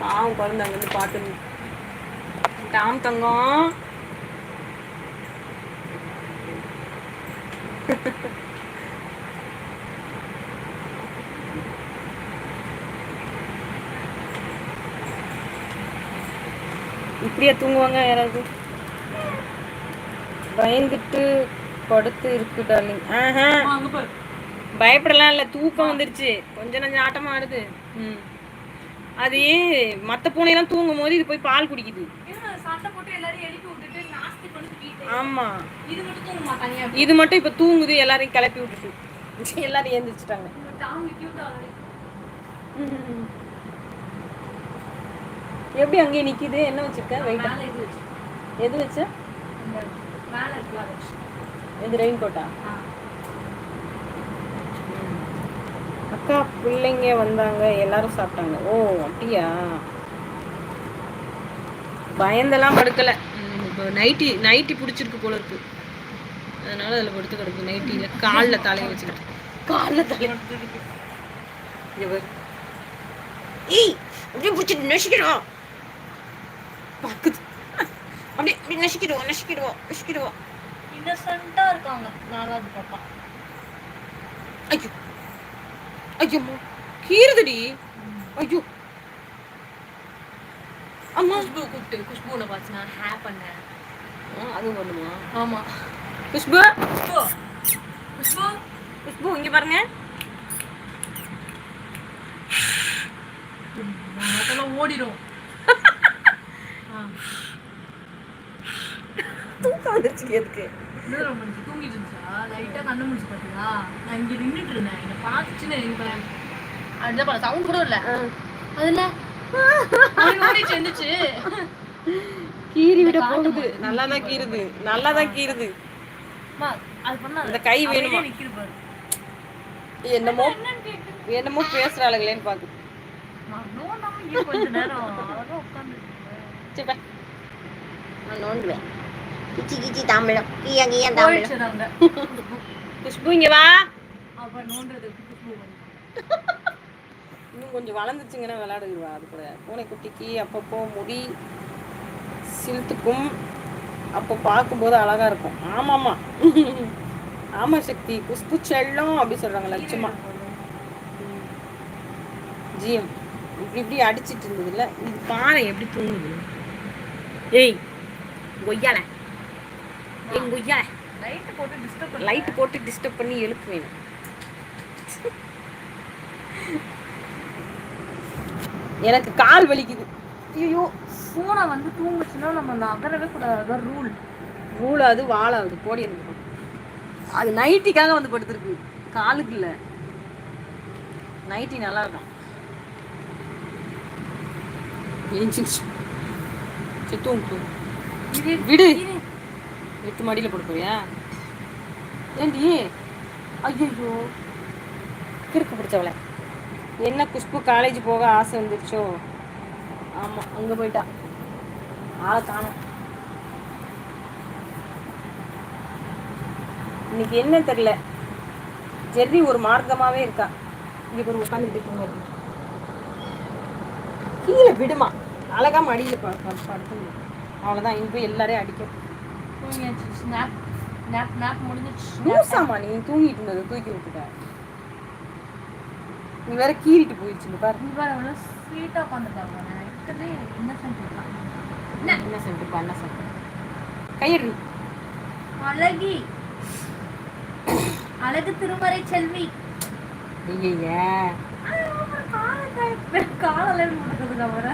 பாவம் குழந்தை அங்க இருந்து பாத்து. டாம் தங்கம். இப்படியே தூங்குவாங்க யாராவது? பயந்துட்டு படுத்து இருக்கு டார்லிங் பயப்படலாம் இல்ல தூக்கம் வந்துருச்சு. கொஞ்ச நஞ்சம் ஆட்டமா ஆடுது. ம். அது மத்த பூனையெல்லாம் தூங்கும் போது இது போய் பால் குடிக்குது. ஆமா. இது மட்டும் இப்ப தூங்குது எல்லாரையும் கிளப்பி விட்டுட்டு. எல்லாரும் ஆகுது எப்படி அங்கேயே நிக்குது? என்ன வச்சிருக்க? வெயிட் எது வச்சு? இது ரெயின் கோட்டா அக்கா பிள்ளைங்க வந்தாங்க எல்லாரும் சாப்பிட்டாங்க. ஓ அப்படியா? பயந்தெல்லாம் படுக்கல. இப்போ நைட்டி நைட்டி பிடிச்சிருக்கு போல இருக்கு. அதனால அதில் படுத்து கிடக்கு நைட்டியில. காலில் தலையை வச்சுக்கிட்டு. காலில் தலையை. ஏய் அப்படியே பிடிச்சிட்டு நசிக்கிடுவோம். பக்குது. அப்படியே அப்படி நசிக்கிடுவோம் நசிக்கிடுவோம் நசிக்கிடுவோம். இன்னசென்ட்டா இருக்காங்க. நாலாவது பாப்பா. ஐயோ. ஐயோ கீறுதுடி. ஐயோ. அம்மா. குஷ்பு கூப்பிட்டு குஷ்புனை பார்த்து நான் ஹே பண்ணேன். அதுவும் பண்ணுமா? ஆமா. குஷ்பு. குஷ்பு. குஷ்பு. குஷ்பு இங்க பாருங்க. அதெல்லாம் ஓடிடும் தூக்கம் வந்துருச்சு எதுக்கு இன்னொரு மணிக்கு தூங்கிட்டு இருந்துச்சா? லைட்டா கண்ணு முடிச்சு பாத்தியா? நான் இங்க நின்னுட்டு இருந்தேன். என்ன பாத்துச்சுன்னு எனக்கு அதுதான் சவுண்ட் கூட இல்ல. அதுல ஓடி ஓடி செஞ்சுச்சு கீறி விட போகுது. நல்லா தான் கீறுது. நல்லா தான் கீறுது அது இந்த கை வேணுமா? நிக்கிது பாரு. என்னமோ என்னமோ பேசுறாளுங்களேன்னு பாக்குது. நான் நோண்டாம இங்கே கொஞ்ச நேரம். அழகா உட்காந்து சரி பா. நான் நோண்டுவேன் கிச்சி கிச்சி தாம்பழம். கீயா கீயா போயிடுச்சுறாங்க குஷ்பு இங்க வா. இன்னும் கொஞ்சம் வளர்ந்துச்சுங்கன்னா விளையாடுவா அது கூட. பூனை குட்டிக்கு அப்பப்போ முடி சிலுத்துக்கும். அப்போ பார்க்கும்போது அழகா இருக்கும். ஆமாமா ஆமா சக்தி. குஷ்பு செல்லம் அப்படி சொல்றாங்க லட்சுமா. ஜிஎம் இப்படி இப்படி அடிச்சிட்டு இருந்ததுல இது பாறை எப்படி தூங்குது? ஏய் கொய்யால ஏய் கொய்யால லைட் போட்டு டிஸ்டர்ப் லைட் போட்டு டிஸ்டர்ப் பண்ணி எழுப்புவேன் எனக்கு கால் வலிக்குது. ஐயோ பூனை வந்து தூங்குச்சுன்னா நம்ம நகரவே கூடாது. ரூல் ரூல் அது வாழாது போடி எனக்கு பக்கம். அது நைட்டிக்காக வந்து படுத்திருக்கு. காலுக்கு இல்ல. நைட்டி நல்லா இருக்கும். சரி தூங்கு விடு. எட்டு மாடியில் போட போறியா ஏண்டி? ஐயோ கிறுக்கு பிடிச்சவளை என்ன குஷ்பு காலேஜ் போக ஆசை வந்துருச்சோ? ஆமா அங்க போயிட்டா. ஆளை காணும். இன்னைக்கு என்ன தெரியல. ஜெர்ரி ஒரு மார்க்கமாவே இருக்கா. இங்க ஒரு உட்காந்துட்டு கீழே விடுமா. அழகா மடியில பா- படுத்து அவ்வளவுதான் இங்கே போய் எல்லாரையும் அடிக்கும். தூங்கியாச்சு. ஸ்னாப் ஸ்னாப் ஸ்னாப் முடிஞ்சிச்சு லூசாமா நீ தூங்கிட்டு இருந்தது தூக்கி விட்டுட்ட. நீ வேற கீறிட்டு போயிடுச்சு பாரு. நீ பாரு எவ்வளோ ஸ்வீட்டாக உட்காந்துருக்காங்க நான் இருக்கிறதே இன்னசென்ட் இருக்கான் என்ன? சென்ட் பண்ண சென்ட் கையடி. அழகி. அழகு திருமறை செல்வி. ஐயா காலையில் முடிக்கிறதுக்கு அவரை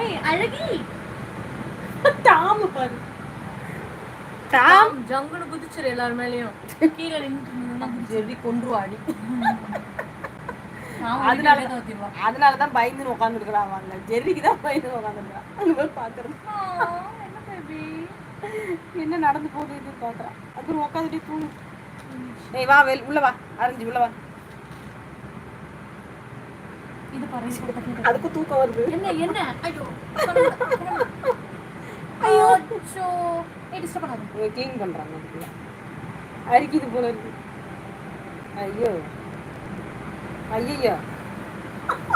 ஏய் அழகி. டாம் பாரு. டாம் ஜங்குன்னு குதிச்சிரு எல்லார் மேலயும். கீழே நின்று ஜெர்ரி கொன்றுவாடி அதனால அதனாலதான் பயந்துன்னு உட்காந்துருக்குறான் வாங்க ஜெர்ரிக்கு தான் பயந்து உட்காந்துருக்கான் பாக்குறது. என்ன நடந்து போகுது இது பாக்குறான். அப்புறம் உட்காந்துட்டே ஏய் வா வெள் உள்ள வா. அரைஞ்சு உள்ள வா. தூக்கம் வருது. என்ன என்ன? ஐயோ ஐயோ. அச்சோ ஏய் டிஸ்டர்ப் பண்ணாத க்ளீன் பண்றாங்க அதுக்குள்ள அரிக்குது போல இருக்கு. ஐயோ. ஐயோ